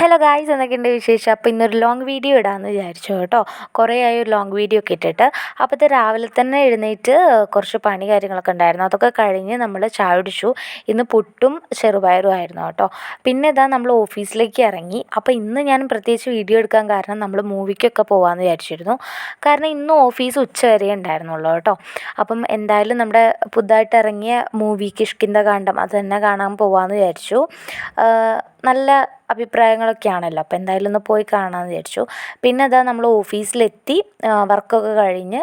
Hello guys എന്നൊക്കെയുണ്ട് വിശേഷം? അപ്പോൾ ഇന്നൊരു ലോങ് വീഡിയോ ഇടാമെന്ന് വിചാരിച്ചു കേട്ടോ. കുറേ ആയി ഒരു ലോങ് വീഡിയോ ഒക്കെ ഇട്ടിട്ട്. അപ്പോൾ ഇത് രാവിലെ തന്നെ എഴുന്നേറ്റ് കുറച്ച് പണി കാര്യങ്ങളൊക്കെ ഉണ്ടായിരുന്നു. അതൊക്കെ കഴിഞ്ഞ് നമ്മൾ ചായ ഇന്ന് പുട്ടും ചെറുപയറും ആയിരുന്നു കേട്ടോ. പിന്നെ ഇതാ നമ്മൾ ഓഫീസിലേക്ക് ഇറങ്ങി. അപ്പോൾ ഇന്ന് ഞാൻ പ്രത്യേകിച്ച് വീഡിയോ എടുക്കാൻ കാരണം നമ്മൾ മൂവിക്കൊക്കെ പോകാമെന്ന് വിചാരിച്ചിരുന്നു. കാരണം ഇന്ന് ഓഫീസ് ഉച്ച വരെ ഉണ്ടായിരുന്നുള്ളൂ കേട്ടോ. അപ്പം എന്തായാലും നമ്മുടെ പുതുതായിട്ട് ഇറങ്ങിയ മൂവി കിഷ്കിന്ത കാണ്ടം അത് തന്നെ കാണാൻ പോകാമെന്ന് വിചാരിച്ചു. നല്ല അഭിപ്രായങ്ങളൊക്കെയാണല്ലോ. അപ്പോൾ എന്തായാലും ഒന്ന് പോയി കാണാമെന്ന് വിചാരിച്ചു. പിന്നെ അതാ നമ്മൾ ഓഫീസിലെത്തി വർക്കൊക്കെ കഴിഞ്ഞ്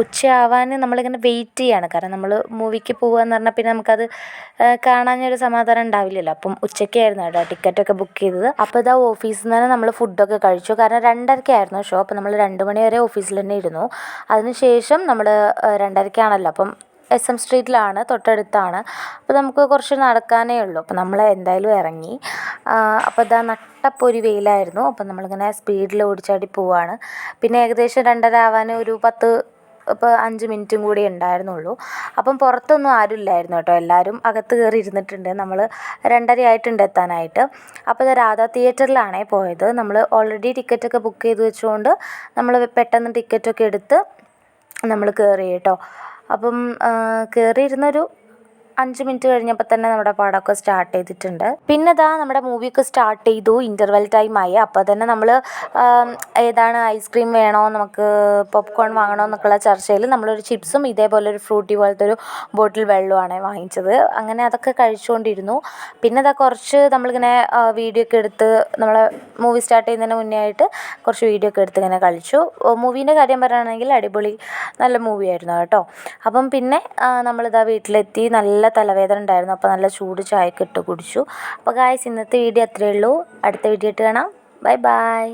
ഉച്ചയാവാൻ നമ്മളിങ്ങനെ വെയിറ്റ് ചെയ്യാണ്. കാരണം നമ്മൾ മൂവിക്ക് പോകുകയെന്ന് പറഞ്ഞാൽ പിന്നെ നമുക്കത് കാണാനൊരു സമാധാനം ഉണ്ടാവില്ലല്ലോ. അപ്പം ഉച്ചയ്ക്കായിരുന്നു കേട്ടോ ടിക്കറ്റൊക്കെ ബുക്ക് ചെയ്തത്. അപ്പോൾ ഇതാ ഓഫീസിൽ നിന്ന് തന്നെ നമ്മൾ ഫുഡൊക്കെ കഴിച്ചു. കാരണം രണ്ടരയ്ക്കായിരുന്നു ഷോ. അപ്പോൾ നമ്മൾ രണ്ട് മണി വരെ ഓഫീസിൽ തന്നെ ഇരുന്നു. അതിനുശേഷം നമ്മൾ രണ്ടരയ്ക്കാണല്ലോ. അപ്പം എസ് എം സ്ട്രീറ്റിലാണ് തൊട്ടടുത്താണ്. അപ്പോൾ നമുക്ക് കുറച്ച് നടക്കാനേ ഉള്ളൂ. അപ്പോൾ നമ്മൾ എന്തായാലും ഇറങ്ങി. അപ്പോൾ ഇതാ നട്ടപ്പൊരു വെയിലായിരുന്നു. അപ്പം നമ്മളിങ്ങനെ സ്പീഡിൽ ഓടിച്ചാടി പോവാണ്. പിന്നെ ഏകദേശം രണ്ടര ആവാൻ ഒരു പത്ത് ഇപ്പോൾ അഞ്ച് മിനിറ്റും കൂടി ഉണ്ടായിരുന്നുള്ളൂ. അപ്പം പുറത്തൊന്നും ആരും ഇല്ലായിരുന്നു കേട്ടോ. എല്ലാവരും അകത്ത് കയറി ഇരുന്നിട്ടുണ്ട്. നമ്മൾ രണ്ടര ആയിട്ടുണ്ട് എത്താനായിട്ട്. അപ്പോൾ ഇത് രാധാ തിയേറ്ററിലാണേ പോയത്. നമ്മൾ ഓൾറെഡി ടിക്കറ്റൊക്കെ ബുക്ക് ചെയ്ത് വെച്ചുകൊണ്ട് നമ്മൾ പെട്ടെന്ന് ടിക്കറ്റൊക്കെ എടുത്ത് നമ്മൾ കയറി കേട്ടോ. അപ്പം കയറിയിരുന്നൊരു അഞ്ച് മിനിറ്റ് കഴിഞ്ഞപ്പോൾ തന്നെ നമ്മുടെ പാടമൊക്കെ സ്റ്റാർട്ട് ചെയ്തിട്ടുണ്ട്. പിന്നെ ഇതാ നമ്മുടെ മൂവിയൊക്കെ സ്റ്റാർട്ട് ചെയ്തു. ഇന്റർവെൽ ടൈമായി അപ്പോൾ തന്നെ നമ്മൾ ഏതാണ് ഐസ്ക്രീം വേണോ നമുക്ക് പോപ്കോൺ വാങ്ങണോ എന്നൊക്കെയുള്ള ചർച്ചയിൽ നമ്മളൊരു ചിപ്സും ഇതേപോലെ ഒരു ഫ്രൂട്ടി പോലത്തെ ഒരു ബോട്ടിൽ വെള്ളമാണ് വാങ്ങിച്ചത്. അങ്ങനെ അതൊക്കെ കഴിച്ചുകൊണ്ടിരുന്നു. പിന്നെ ഇതാ കുറച്ച് നമ്മളിങ്ങനെ വീഡിയോ ഒക്കെ എടുത്ത് നമ്മളെ മൂവി സ്റ്റാർട്ട് ചെയ്യുന്നതിന് മുന്നേ ആയിട്ട് കുറച്ച് വീഡിയോ ഒക്കെ എടുത്ത് ഇങ്ങനെ കളിച്ചു. മൂവീന്റെ കാര്യം പറയുകയാണെങ്കിൽ അടിപൊളി നല്ല മൂവിയായിരുന്നു കേട്ടോ. അപ്പം പിന്നെ നമ്മളിതാ വീട്ടിലെത്തി. നല്ല തലവേദന ഉണ്ടായിരുന്നു. അപ്പോൾ നല്ല ചൂട് ചായയൊക്കെ ഇട്ട് കുടിച്ചു. അപ്പോൾ ഗായ്സ് ഇന്നത്തെ വീഡിയോ അത്രയേ ഉള്ളൂ. അടുത്ത വീഡിയോ ആയിട്ട് കാണാം. Bye bye